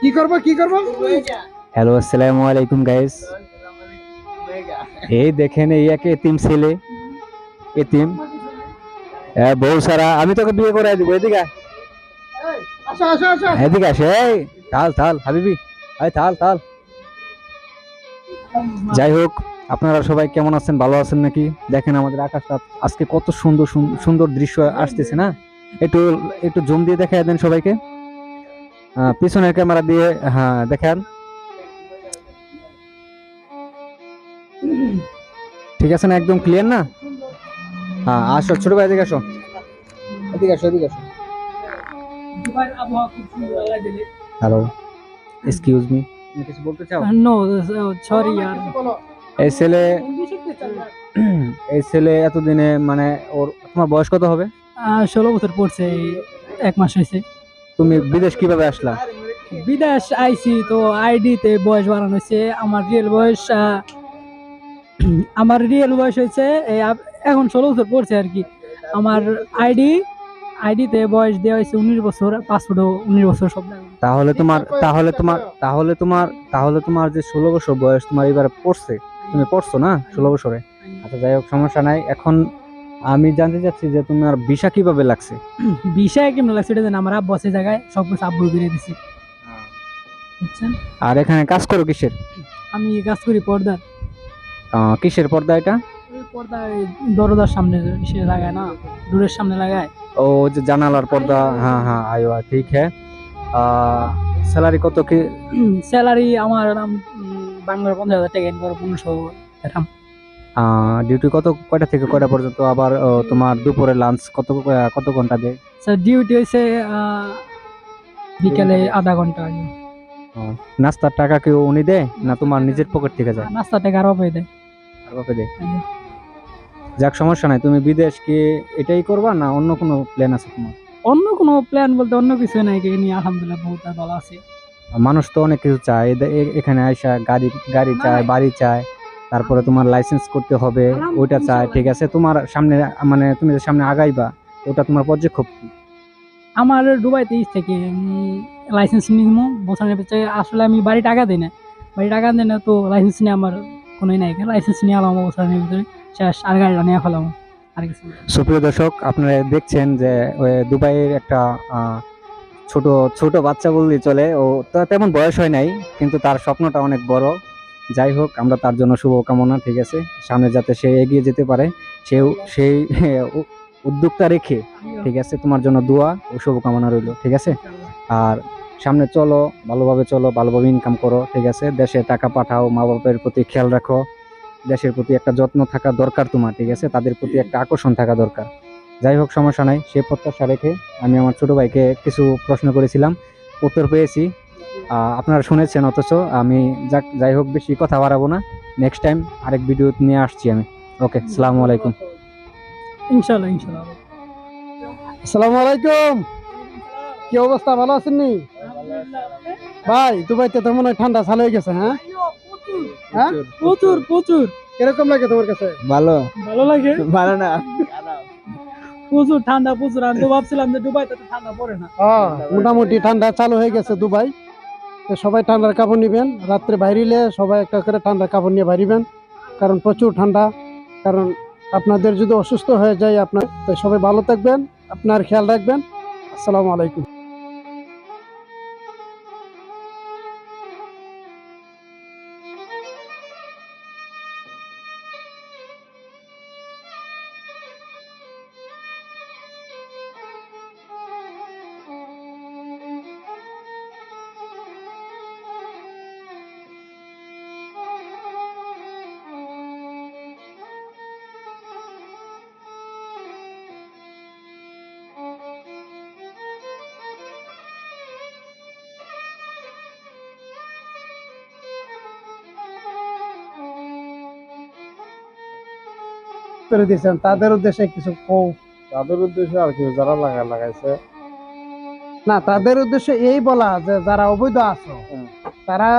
কি করব কি করব? হ্যালো আসসালামু আলাইকুম গাইস এই দেখেন এই এক এতিম ছেলে। এতিম। হ্যাঁ, বউ সারা আমি তোকে বিয়ে করে দিব এদিকে আসো এদিকে আসে এই থাল থাল হাবিবি। এই থাল থাল। যাই হোক আপনারা সবাই কেমন আছেন ভালো আছেন নাকি? দেখেন আমাদের আকাশটা আজকে কত সুন্দর সুন- সুন্দর দৃশ্য আসতেছে না? একটু একটু জুম দিয়ে দেখা দেন সবাইকে। পিছনের ক্যামেরা দিয়ে হ্যাঁ দেখেন। ঠিক আছে না একদম ক্লিয়ার না? হ্যাঁ আসো ছোট ভাই এদিকে আসো। এদিকে আসো এদিকে আসো। হ্যালো এক্সকিউজ মি কিছু বলতে চাও? নো সরি यार এই ছেলে এই ছেলে এতদিনে মানে ওর তোমার বয়স কত হবে? ষোলো বছর পড়ছে এক মাস হয়েছে। তুমি বিদেশ কীভাবে আসলা? বিদেশ আইছি তো আইডিতে বয়স বাড়ানো হয়েছে। আমার রিয়েল বয়স আমার রিয়েল বয়স হয়েছে এখন ষোলো বছর পড়ছে আর কি। আমার আইডি আইডিতে বয়স দেওয়া হয়েছে উনিশ বছর পাসপোর্টও উনিশ বছর সব তাহলে তোমার তাহলে তোমার তাহলে তোমার তাহলে তোমার যে ষোলো বছর বয়স তোমার এবার পড়ছে তুমি পড়ছো না ষোলো বছরে? আচ্ছা যাই হোক সমস্যা নাই। এখন আমি জানতে চাচ্ছি যে তোমার ভিসা কীভাবে লাগছে? বিষয় কেমন লাগছে এটা জানি? আমার আব্বু আছে জায়গায় সব কিছু আব্বু বেরিয়ে দিছি। বুঝছেন? আর এখানে কাজ করো কিসের? আমি কাজ করি পর্দা আহ, কিসের পর্দা এটা? ওই পর্দা ওই দরজার সামনে সে লাগায় না দূরের সামনে লাগায়। ও যে জানালার পর্দা হ্যাঁ হ্যাঁ আয়ো ঠিক হ্যাঁ। স্যালারি কত কি? স্যালারি আমার নাম বাংলার পঞ্চাশ হাজার টাকা ইনকাম পনেরোশো দেখাম ডিউটি কত কয়টা থেকে কয়টা পর্যন্ত? আবার তোমার দুপুরে লাঞ্চ কত কত ঘণ্টা দেয়? স্যার ডিউটি হয়েছে বিকেলে আধা ঘণ্টা আগে। নাস্তার টাকা কেউ উনি দেয় না তোমার নিজের পকেট থেকে যায়? নাস্তা টাকা আরও পেয়ে দেয়। আর বাপে দেয়? যাক সমস্যা নাই। তুমি বিদেশ কি এটাই করবা না অন্য কোনো প্ল্যান আছে তোমার? অন্য কোনো প্ল্যান বলতে অন্য কিছু নাই কি নিয়ে আলহামদুলিল্লাহ বহুত ভালো আছে। মানুষ তো অনেক কিছু চায়। এখানে আইসা গাড়ি গাড়ি চায় বাড়ি চায়। তারপরে তোমার লাইসেন্স করতে হবে ওইটা চায় ঠিক আছে? তোমার সামনে মানে তুমি যে সামনে আগাইবা ওটা তোমার পর্যক্ষেপ কি? আমার দুবাইতে ইস থেকে লাইসেন্স নিমো বছরের ভিতরে। আসলে আমি বাড়ি টাকা দিই না। বাড়ি টাকা দিই না তো লাইসেন্স নিয়ে আমার কোনোই নাই। লাইসেন্স নিয়ে আলাম বছরের ভিতরে। শেষ আর গাড়িটা নিয়ে ফেলাম আর কিছু সুপ্রিয় দর্শক আপনারা দেখছেন যে ওই দুবাইয়ের একটা ছোট ছোট বাচ্চা বললেই চলে। ও তো তেমন বয়স হয় নাই কিন্তু তার স্বপ্নটা অনেক বড়। যাই হোক, আমরা তার জন্য শুভকামনা, ঠিক আছে? সামনে যাতে সে এগিয়ে যেতে পারে, সেও সেই উদ্যোক্তা রেখে, ঠিক আছে? তোমার জন্য দোয়া ও শুভকামনা রইল, ঠিক আছে? আর সামনে চলো, ভালোভাবে চলো, ভালোভাবে ইনকাম করো, ঠিক আছে? দেশে টাকা পাঠাও মা বাপের প্রতি খেয়াল রাখো। দেশের প্রতি একটা যত্ন থাকা দরকার তোমার, ঠিক আছে? তাদের প্রতি একটা আকর্ষণ থাকা দরকার। যাই হোক, সমস্যা নাই, সে প্রত্যাশা রেখে আমি আমার ছোট ভাইকে কিছু প্রশ্ন করেছিলাম, উত্তর পেয়েছি। আপনারা শুনেছেন অথচ আমি যাক যাই হোক বেশি কথা বাড়াবো না। নেক্সট টাইম আরেক ভিডিও নিয়ে আসছি আমি। ওকে সালামু আলাইকুম। ইনশাল্লাহ ইনশাল্লাহ আসসালামু আলাইকুম। কি অবস্থা ভালো আছেন নি? ভাই দুবাইতে তো মনে হয় ঠান্ডা চালু হয়ে গেছে হ্যাঁ? হ্যাঁ? প্রচুর প্রচুর। কীরকম লাগে তোমার কাছে? ভালো। ভালো লাগে? ভালো না। প্রচুর ঠান্ডা প্রচুর। আমি তো ভাবছিলাম যে দুবাইতে ঠান্ডা পড়ে না। হ্যাঁ মোটামুটি ঠান্ডা চালু হয়ে গেছে দুবাই। তো সবাই ঠান্ডার কাপড় নিবেন। রাত্রে বাইরিলে সবাই একটা করে ঠান্ডার কাপড় নিয়ে বাইরিবেন, কারণ প্রচুর ঠান্ডা। কারণ আপনাদের যদি অসুস্থ হয়ে যায় আপনার, তাই সবাই ভালো থাকবেন, আপনার খেয়াল রাখবেন। আসসালামু আলাইকুম। করে দিয়েছেন তাদের উদ্দেশ্যে কিছু কও। তাদের উদ্দেশ্যে আর কি যারা লাগা লাগাইছে। না তাদের উদ্দেশ্যে এই বলা যে যারা অবৈধ আছো তারা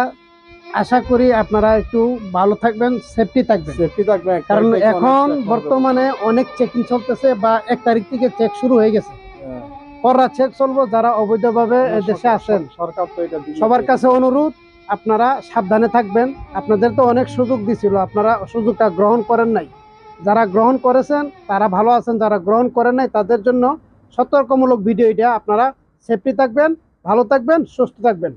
আশা করি আপনারা একটু ভালো থাকবেন সেফটি থাকবেন। সেফটি থাকবে একটা কারণ এখন বর্তমানে অনেক চেকিং চলতেছে বা এক তারিখ থেকে চেক শুরু হয়ে গেছে। হ্যাঁ। করা চেক চলবো যারা অবৈধভাবে দেশে আসেন সরকার তো এটা। সবার কাছে অনুরোধ আপনারা সাবধানে থাকবেন। আপনাদের তো অনেক সুযোগ দিছিল আপনারা সুযোগটা গ্রহণ করেন নাই। যারা গ্রহণ করেছেন, তারা ভালো আছেন, যারা গ্রহণ করেন নাই, তাদের জন্য সতর্কমূলক ভিডিও এটা আপনারা সেফটি থাকবেন, ভালো থাকবেন, সুস্থ থাকবেন।